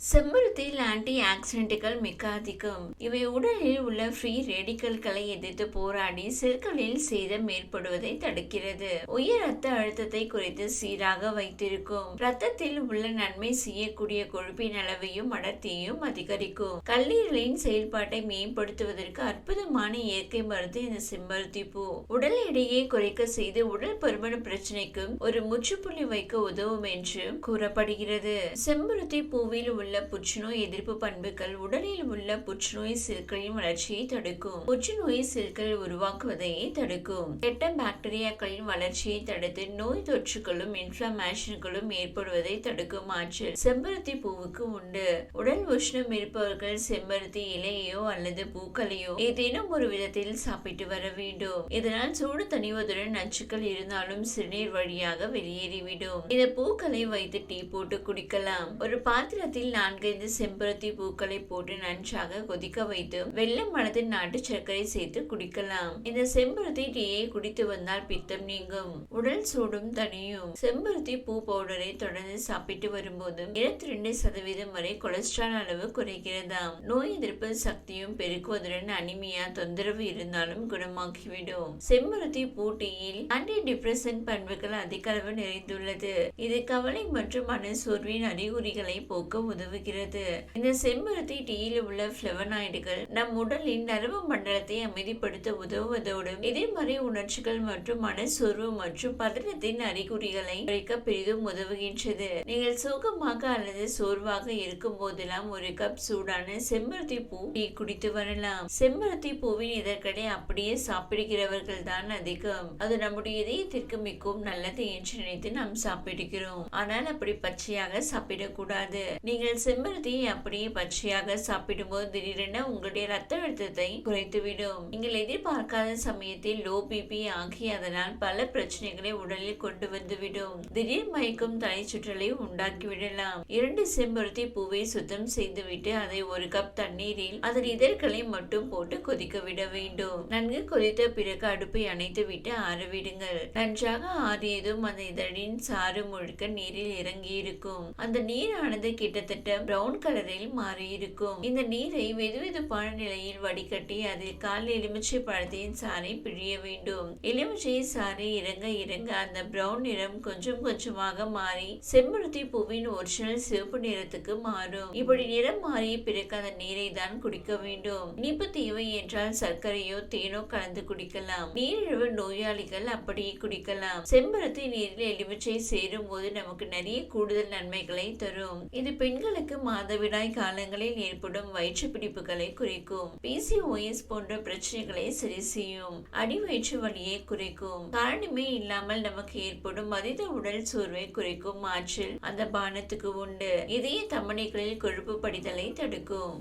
செம்பருத்தியில் anti ஆக்சிடென்ட்டுகள் மிக அதிகம் இவை உடலில் உள்ள ஃப்ரீ ரேடிக்கல்களை எதிர்த்து போராடி செல்களில் சேதம் ஏற்படுவதை தடுக்கிறது. உயர் ரத்த அழுத்தத்தை குறைத்து சீராக வைத்திருக்கும். ரத்தத்தில் உள்ள நன்மை செய்யக்கூடிய கொழுப்பின் அளவையும் அடர்த்தியையும் அதிகரிக்கும். கல்லீரலின் செயல்பாட்டை மேம்படுத்துவதற்கு அற்புதமான இயற்கை மருந்து இந்த செம்பருத்தி பூ. உடல் எடையை குறைக்க செய்து உடல் பருமன பிரச்சனைக்கும் ஒரு முற்றுப்புள்ளி வைக்க உதவும் என்று கூறப்படுகிறது. செம்பருத்தி பூவில் உள்ள புற்றுநோய் எதிர்ப்பு பண்புகள் உடலில் உள்ள புற்றுநோய் செல்களின் வளர்ச்சியை தடுக்கும். புற்றுநோய் செல்கள் உருவாக்குவதையே தடுக்கும். கெட்ட பாக்டீரியாக்களின் வளர்ச்சியை தடுத்து நோய் தொற்றுகளும் இன்ஃபிளமேஷன்களும் ஏற்படுவதை தடுக்கும் ஆற்றல் செம்பருத்தி பூவுக்கு உண்டு. உடல் உஷ்ணம் இருப்பவர்கள் செம்பருத்தி இலையோ அல்லது பூக்களையோ ஏதேனும் ஒரு விதத்தில் சாப்பிட்டு வர வேண்டும். இதனால் சூடு தணிவதுடன் நச்சுக்கள் இருந்தாலும் சிறுநீர் வழியாக வெளியேறிவிடும். இந்த பூக்களை வைத்து டீ போட்டு குடிக்கலாம். ஒரு பாத்திரத்தில் நான்கைந்து செம்பருத்தி பூக்களை போட்டு நன்றாக கொதிக்க வைத்து வெள்ளம் மணத்து நாட்டு சர்க்கரை சேர்த்து குடிக்கலாம். இந்த செம்பருத்தி டீயை குடித்து வந்தால் பித்தம் நீங்கும். உடல் சூடும் தனியும் செம்பருத்தி பூ பவுடரை தொடர்ந்து சாப்பிட்டு வரும்போது இருபத்தி ரெண்டு சதவீதம் வரை கொலஸ்ட்ரால் அளவு குறைக்கிறதாம் நோய் எதிர்ப்பு சக்தியும் பெருக்குவதுடன் அனிமியா தொந்தரவு இருந்தாலும் குணமாக்கிவிடும் செம்பருத்தி பூ டீயில் ஆன்டி டிப்ரெசன்ட் பண்புகள் அதிக அளவு நிறைந்துள்ளது. இது கவலை மற்றும் மனசோர்வின் அறிகுறிகளை போக்க உதவுகிறது இந்த செம்பருத்தி டீயில் உள்ள பிளவனாய்டுகள் நம் உடலின் நரம்பு மண்டலத்தை அமைதிப்படுத்த உதவுவதோடு எதிர்மறை உணர்ச்சிகள் மற்றும் மனசோர்வு மற்றும் பதற்றத்தின் அறிகுறிகளை குறைக்க பெரிதும் உதவுகின்றது. நீங்கள் சோகமாக அல்லது சோர்வாக இருக்கும் போதெல்லாம் ஒரு கப் சூடான செம்பருத்தி பூ டீ குடித்து வரலாம். செம்பருத்தி பூவின் இதற்கடை அப்படியே சாப்பிடுகிறவர்கள் தான் அதிகம். அது நம்முடைய இதயத்திற்கு மிகவும் நல்லது என்று நினைத்து நாம் சாப்பிடுகிறோம். ஆனால் அப்படி பச்சையாக சாப்பிடக்கூடாது. நீங்கள் செம்பருத்தியை அப்படியே பச்சையாக சாப்பிடும்போது திடீரென உங்களுடைய ரத்த அழுத்தத்தை குறைத்துவிடும். நீங்கள் எதிர்பார்க்காத சமயத்தில் லோ பிபி ஆகி அதனால் பல பிரச்சனைகளை உடலில் கொண்டு வந்துவிடும். திடீர் மயக்கும் தலை சுற்றலை உண்டாக்கிவிடலாம் இரண்டு செம்பருத்தி பூவை சுத்தம் செய்துவிட்டு அதை ஒரு கப் தண்ணீரில் அதன் இதழ்களை மட்டும் போட்டு கொதிக்க விட வேண்டும். நன்கு கொதித்த பிறகு அடுப்பை அணைத்து விட்டு ஆறவிடுங்கள் நன்றாக ஆறியதும் அந்த இதழின் சாறு முழுக்க நீரில் இறங்கி இருக்கும் அந்த நீரானது கிட்டத்தட்ட பிரவுன் கலரில் மாறி இருக்கும். இந்த நீரை வெதுவெதுப்பான நிலையில் வடிகட்டி அதில் கால் எலுமிச்சை பழத்தின் சாறை பிழிய வேண்டும். எலுமிச்சை சாறை இறங்க இறங்க அந்த பிரவுன் நிறம் கொஞ்சம் கொஞ்சமாக மாறி செம்பருத்தி பூவின் ஒரிஜினல் சிவப்பு நிறத்துக்கு மாறும். இப்படி நிறம் மாறிய பிறகு அந்த நீரை தான் குடிக்க வேண்டும். இனிப்பு தேவை என்றால் சர்க்கரையோ தேனோ கலந்து குடிக்கலாம். நீரிழிவு நோயாளிகள் அப்படியே குடிக்கலாம். செம்பருத்தி நீரில் எலுமிச்சை சேரும் போது நமக்கு நிறைய கூடுதல் நன்மைகளை தரும். இது பெண்கள் பெண்களுக்கு மாதவிடாய் காலங்களில் ஏற்படும் வயிற்று பிடிப்புகளை குறைக்கும் பிசிஓஎஸ் போன்ற பிரச்சனைகளை சரி செய்யும். அடி வயிற்று வலியை குறைக்கும். காரணமே இல்லாமல் நமக்கு ஏற்படும் அதீத உடல் சோர்வை குறைக்கும் ஆற்றல் அந்த பானத்துக்கு உண்டு. இதய தமனிகளில் கொழுப்பு படிதலை தடுக்கும்.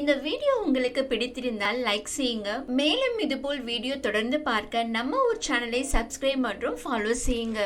இந்த வீடியோ உங்களுக்கு பிடித்திருந்தால் லைக் செய்யுங்க. மேலும் இதுபோல் வீடியோ தொடர்ந்து பார்க்க நம்ம ஒரு சேனலை சப்ஸ்கிரைப் மற்றும் ஃபாலோ செய்யுங்க.